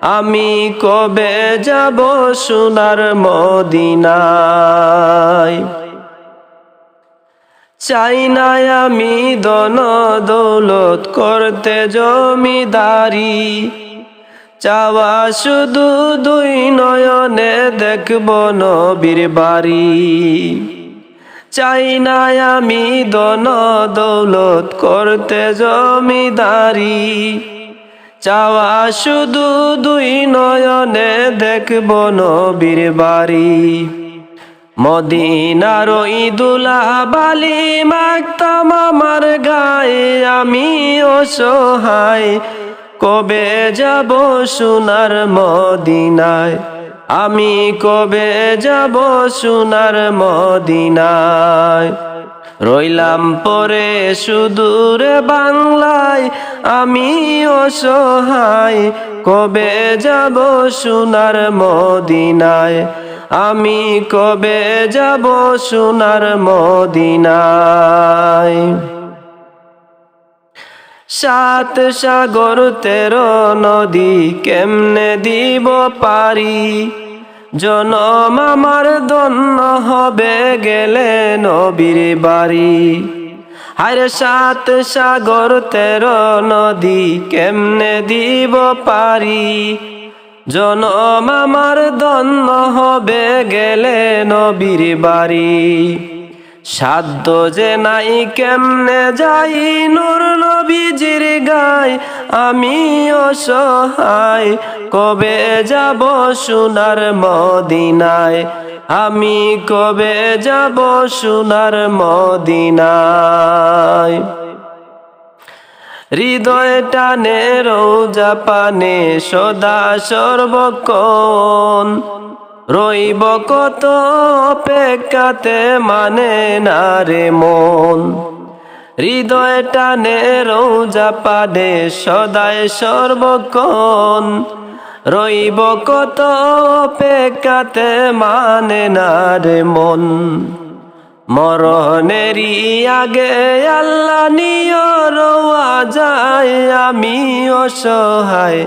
আমি কবে যাব সোনার মদিনায়? চাই নাই আমি দন দৌলত করতে জমিদারি। চাওয়া শুধু দুই নয়নে দেখব নবীর বাড়ি। চাই নাই আমি দন দৌলত করতে জমিদারি। চাওয়া শুধু দুই নয়নে দেখব নবীর বাড়ি। মদিনার ঈদুলা বালি মাগতাম আমার গায়ে, আমি অসহায়। কবে যাব সোনার মদিনায়? আমি কবে যাব সোনার মদিনায়? রইলাম পরে সুদূর বাংলায় আমি অসহায় কবে যাব সোনার মদিনায়? আমি কবে যাব সোনার মদিনায়? সাত সাগর তেরো নদী কেমনে দিব পারি? জনম আমার দন্য হবে গেলে নবীর বাড়ি। আরে সাত সাগর তেরো নদী কেমনে দিব পারি? জনম আমার দন্য হবে গেলে নবীর বাড়ি। সাধ্য যে নাই কেমনে যাই নূর নবীজির গায়? আমি অসহায়, কবে যাব সোনার মদিনায়? আমি কবে যাব সোনার মদিনায়? হৃদয় টানে রৌজা পানে সদা সর্বক্ষণ। রইব কত অপেক্ষাতে মানে না রে মন। হৃদয় টানে রৌজা পানে সদায় সর্বক্ষণ। রইব কত অপেক্ষাতে মানে না রে মন। মরণেরই আগে আল্লাহ নিয় রোয়া যায় আমি অসহায়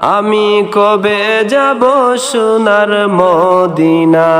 আমি কবে যাব সোনার মদিনায়?